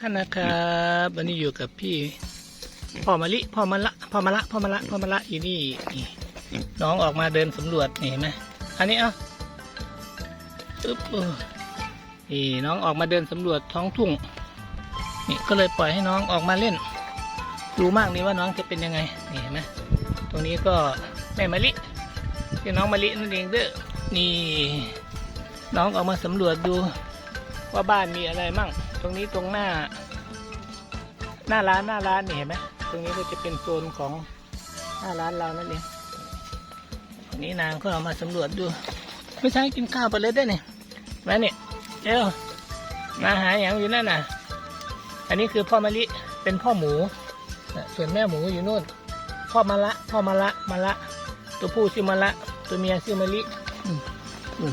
ท่านนะครับวันนี้อยู่กับพี่พ่อมะลิพ่อมะละพ่อมะละพ่อมะละพ่อมะละอยู่นี่นี่น้องออกมาเดินสำรวจเห็นไหมอันนี้เอะอึ๊บเอนี่น้องออกมาเดินสำรวจท้องทุ่งนี่ก็เลยปล่อยให้น้องออกมาเล่น ดูมากนี่ว่าน้องจะเป็นยังไงนี่เห็นไหมตรงนี้ก็แม่มะลิที่น้องมะลินั่นเองเด้อนี่น้องออกมาสำรวจดู ว่าบ้านมีอะไรมั่ง ตรงนี้ตรงหน้า หน้าร้านหน้าร้านนี่เห็นไหมตรงนี้ก็จะเป็นโซนของหน้าร้านเรานั่นเองตรงนี้นางก็เอามาสำรวจดู ไม่ใช่กินข้าวไปเลยได้เนี่ยมาเนี่ยเอ้วมาหาอย่างอยู่นั่นน่ะ อันนี้คือพ่อมะลิเป็นพ่อหมู ส่วนแม่หมูอยู่นู่น พ่อมะละ พ่อมะละมะละ ตัวผู้ชื่อมะละ ตัวเมียชื่อมะลินู่น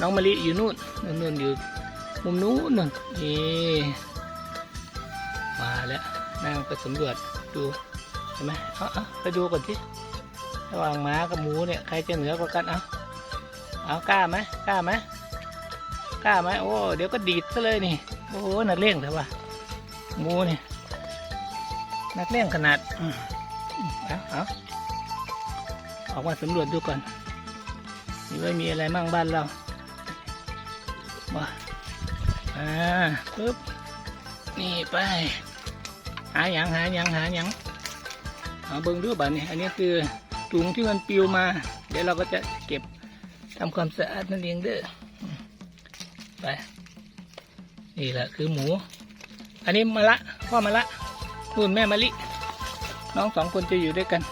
น้องมะลิอยู่นู่นนู่นอยู่ มุมนู้นนู่นนี่มาแล้วนั่งไปสำรวจดูเห็นไหมเอาเอาไปดูก่อนที่ระหว่างหมากับหมูเนี่ยใครจะเหนือกว่ากันเอาเอากล้าไหมกล้าไหมกล้าไหมโอ้เดี๋ยวก็ดีดซะเลยนี่โอ้นักเลี้ยงแต่ว่าหมูนี่นักเลี้ยงขนาดอืมเอาเอาออกมาสำรวจดูก่อนนี่ว่ามีอะไรมั่งบ้านเรา อ่าปึ๊บ นี่ไป หาหยังหาหยังหาหยังเอาเบิ้งดูบัดนี้อันนี้คือถุงที่มันปิวมา เดี๋ยวเราก็จะเก็บทำความสะอาดนั่นเองเด้อ ไป นี่แหละคือหมู อันนี้มะละพ่อมะละนู่นแม่มะลิ น้องสองคนจะอยู่ด้วยกัน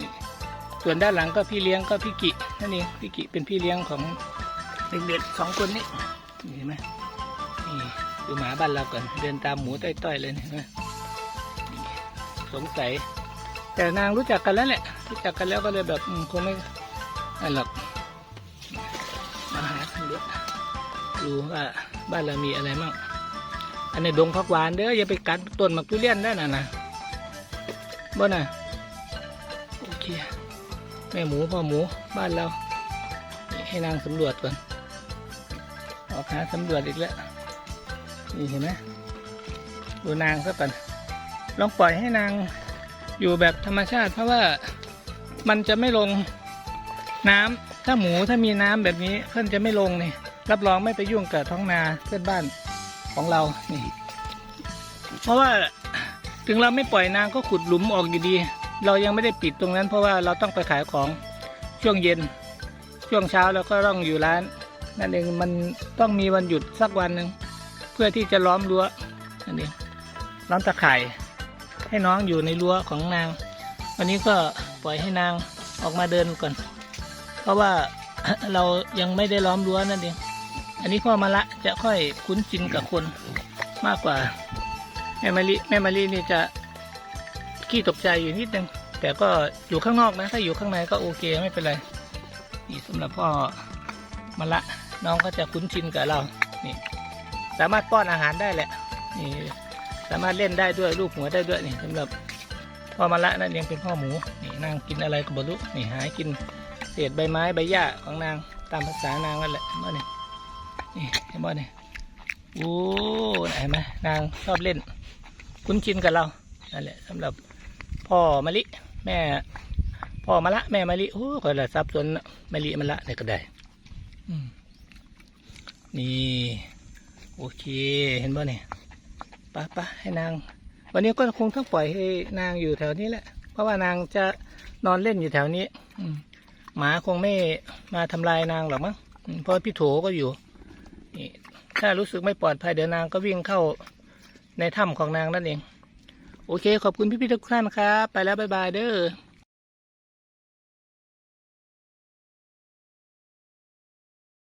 นี่ส่วนด้านหลังก็พี่เลี้ยงก็พี่กินั่นเองพี่กิเป็นพี่เลี้ยงของเด็กๆสองคนนี้เห็นไหม ดูหมาบ้านเราก่อน เดินตามหมูต้อยๆเลยเนไหมนี่สงสัย แต่นางรู้จักกันแล้วแหละ รู้จักกันแล้วก็เลยแบบคงไม่อะไรหรอกมาหาสำรวจดูว่าบ้านเรามีอะไรมั่งอันนี้ดงผักหวานเด้ออย่าไปกัดต้นหมักทุเรียนได้น่ะนะบ่น่ะโอเคแม่หมูพ่อหมูบ้านเรา ให้นางสำรวจก่อนออกหาสำรวจอีกแล้ว นี่เห็นไหมดูนางซะก่อนลองปล่อยให้นางอยู่แบบธรรมชาติ เพราะว่ามันจะไม่ลงน้ำถ้าหมูถ้ามีน้ำแบบนี้เพื่อนจะไม่ลงนี่รับรองไม่ไปยุ่งกับท้องนาเพื่อนบ้านของเรานี่ เพราะว่าถึงเราไม่ปล่อยนางก็ขุดหลุมออกอยู่ดี เรายังไม่ได้ปิดตรงนั้น เพราะว่าเราต้องไปขายของช่วงเย็น ช่วงเช้าเราก็ต้องอยู่ร้าน นั่นเองมันต้องมีวันหยุดสักวันหนึ่ง เพื่อที่จะล้อมรั้วนั่นเองล้อมตะข่ายให้น้องอยู่ในรั้วของนาง วันนี้ก็ปล่อยให้นางออกมาเดินก่อน เพราะว่าเรายังไม่ได้ล้อมรั้วนั่นเองอันนี้พ่อมาละจะค่อยคุ้นชินกับคนมากกว่า แม่มะลิแม่มะลินี่จะขี้ตกใจอยู่นิดนึงแต่ก็อยู่ข้างนอกนะ ถ้าอยู่ข้างในก็โอเคไม่เป็นไรนี่สำหรับพ่อมาละน้องก็จะคุ้นชินกับเรานี่ สามารถป้อนอาหารได้แหละนี่สามารถเล่นได้ด้วยลูกหัวได้ด้วยนี่สำหรับพ่อมาละนั่นยังเป็นพ่อหมูนี่นางกินอะไรก็บรรุนี่หายกินเศษใบไม้ใบหญ้าของนางตามภาษานางนั่นแหละเห็นบ่เนี่ยนี่เห็นบ่เนี่ยโอ้เห็นไหมนางชอบเล่น คุ้นชินกับเรานั่นแหละสำหรับพ่อมะลิแม่พ่อมะละแม่มะลิโอ้คนละซับซ้อนมะลิมะละเนี่ยก็ได้นี่ โอเค เห็นป่เนี่ยปะปะให้นาง วันนี้ก็คงต้องปล่อยให้นางอยู่แถวนี้แหละ เพราะว่านางจะนอนเล่นอยู่แถวนี้ อืหมาคงไม่มาทำลายนางหรอกมั้งเพราะพี่โถก็อยู่นี่ถ้ารู้สึกไม่ปลอดภัยเดี๋ยวนางก็วิ่งเข้าในถ้ำของนางนั่นเอง โอเค ขอบคุณพี่ๆทุกท่านครับ ไปแล้ว บ๊ายบายเด้อ